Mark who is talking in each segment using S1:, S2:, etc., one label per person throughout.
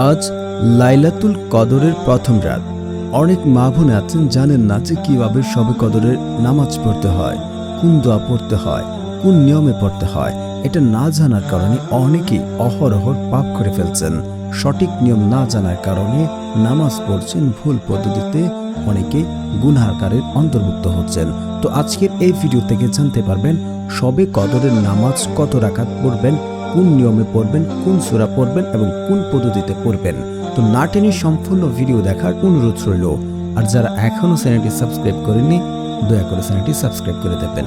S1: আজ লাইলাতুল কদরের প্রথম রাত। অনেক মা বোন আছেন, জানেন না যে কীভাবে সবে কদরের নামাজ পড়তে হয়, কোন দোয়া পড়তে হয়, কোন নিয়মে পড়তে হয়, এটা না জানার কারণে অনেকেই অহরহর পাপ করে ফেলছেন। সঠিক নিয়ম না জানার কারণে নামাজ পড়ছেন ভুল পদ্ধতিতে অনেকে গুনাহগারের অন্তর্ভুক্ত হচ্ছেন। তো আজকের এই ভিডিও থেকে জানতে পারবেন সবে কদরের নামাজ কত রাখাত পড়বেন কোন নিয়মে পড়বেন, কোন সূরা পড়বেন এবং কোন পদ্ধতিতে পড়বেন। তো না টেনে সম্পূর্ণ ভিডিও দেখার অনুরোধ রইল। আর যারা এখনও চ্যানেলটি সাবস্ক্রাইব করেননি, দয়া করে চ্যানেলটি সাবস্ক্রাইব করে দেবেন।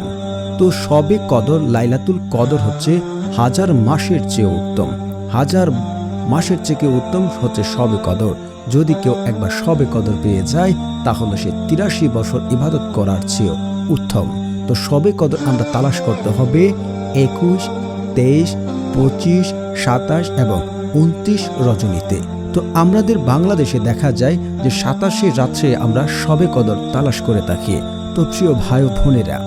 S1: তো সবে কদর, লাইলাতুল কদর হচ্ছে হাজার মাসের চেয়ে উত্তম। হাজার মাসের থেকে উত্তম হচ্ছে সবে কদর। যদি কেউ একবার সবে কদর পেয়ে যায়, তাহলে সে তিরাশি বছর ইবাদত করার চেয়েও উত্তম। তো সবে কদর আমরা তালাশ করতে হবে একুশ, তেইশ পঁচিশ, সাতাশ এবং উনত্রিশ রজনীতে। তো আমাদের বাংলাদেশে দেখা যায় যে সাতাশে রাত্রে আমরা সবে কদর তালাশ করে থাকি। তো প্রিয় ভাই ও বোনেরা,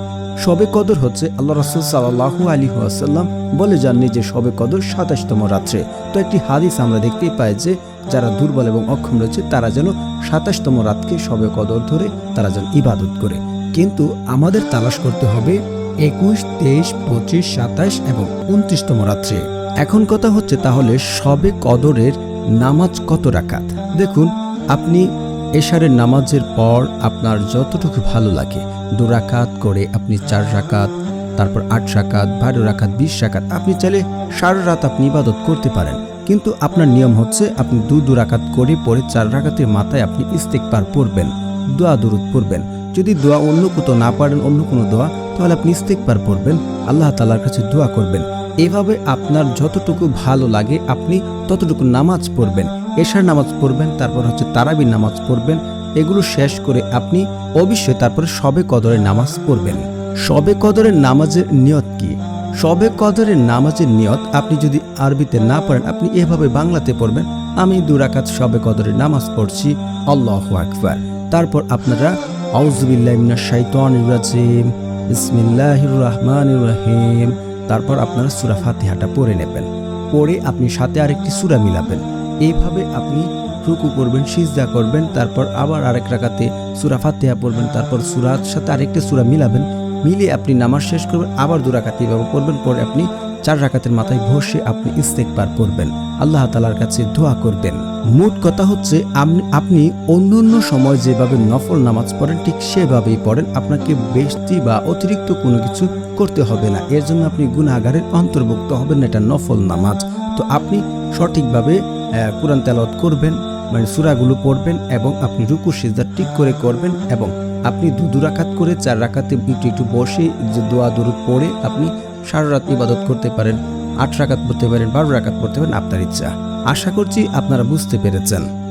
S1: সবে কদর হচ্ছে আল্লাহ রাসুল সাল্লাহু আলী আসাল্লাম বলে যাননি যে সবে কদর সাতাশতম রাত্রে। তো একটি হাদিস আমরা দেখতেই পাই যে যারা দুর্বল এবং অক্ষম রয়েছে, তারা যেন সাতাশতম রাতকে সবে কদর ধরে তারা যেন ইবাদত করে। কিন্তু আমাদের তালাশ করতে হবে একুশ, তেইশ, পঁচিশ, সাতাশ এবং উনত্রিশতম রাত্রে। এখন কথা হচ্ছে তাহলে সবে কদরের নামাজ কত রাকাত? দেখুন, আপনি এশারের নামাজের পর আপনার যতটুকু ভালো লাগে, দু রাকাত করে আপনি চার রাকাত, তারপর আট রাকাত, বারো রাকাত, বিশ রাকাত, আপনি চাইলে সারা রাত আপনি ইবাদত করতে পারেন। কিন্তু আপনার নিয়ম হচ্ছে আপনি দু দু রাকাত করে পরে চার রাকাতের মাথায় আপনি ইস্তেকবার পড়বেন, দোয়া, দুরুদ পড়বেন। যদি দোয়া অন্য কোথাও না পারেন, অন্য কোনো দোয়া, তাহলে আপনি ইস্তেকবার পড়বেন, আল্লাহ তালার কাছে দোয়া করবেন। এভাবে আপনার যতটুকু ভালো লাগে, আপনি ততটুকু নামাজ পড়বেন। এশার নামাজ পড়বেন, তারপর হচ্ছে তারাবির নামাজ পড়বেন। এগুলো শেষ করে আপনি অবশ্যই তারপরে সবে কদরের নামাজ পড়বেন। সবে কদরের নামাজের নিয়ত কি? সবে কদরের নামাজের নিয়ত, আপনি যদি আরবিতে না পড়েন, আপনি এভাবে বাংলাতে পড়বেন, আমি দুরাকাত সবে কদরের নামাজ পড়ছি, আল্লাহ আকবার। তারপর আপনারা তারপর আপনারা সুরা ফাতিহাটা পড়ে নেবেন। পরে আপনি সাথে আরেকটি সুরা মিলাবেন। এইভাবে আপনি রুকু করবেন, সিজদা করবেন, তারপর আবার আরেক রাকাতে সুরা ফাতিহা পড়বেন, তারপর সুরার সাথে আরেকটি সুরা মিলাবেন। মিলিয়ে আপনি নামাজ শেষ করবেন, আবার দু রাকাতে এভাবে পড়বেন। পরে আপনি চার রাকাতের মাথায় বসে আপনি ইস্তেকবার করবেন। আল্লাহ তালার কাছে দোয়া করবেন। মোট কথা হচ্ছে, আপনি অন্য অন্য সময় যেভাবে নফল নামাজ পড়েন, ঠিক সেভাবেই পড়েন। আপনাকে বেশি বা অতিরিক্ত কোনো কিছু করতে হবে না। এর জন্য আপনি গুণাগারের অন্তর্ভুক্ত হবেন, এটা নফল নামাজ। তো আপনি সঠিকভাবে কোরআন তেলাওয়াত করবেন মানে সুরাগুলো পড়বেন এবং আপনি রুকু, সিজদা ঠিক করে করবেন এবং আপনি দু দু রাকাত করে চার রাকাতে একটু একটু বসে যে দোয়া, দরুদ পড়ে আপনি সারা রাত ইবাদত করতে পারেন, আট রাকাত পড়তে পারেন, বারো রাকাত পড়তে পারেন, আপনার ইচ্ছা। আশা করছি আপনারা বুঝতে পেরেছেন।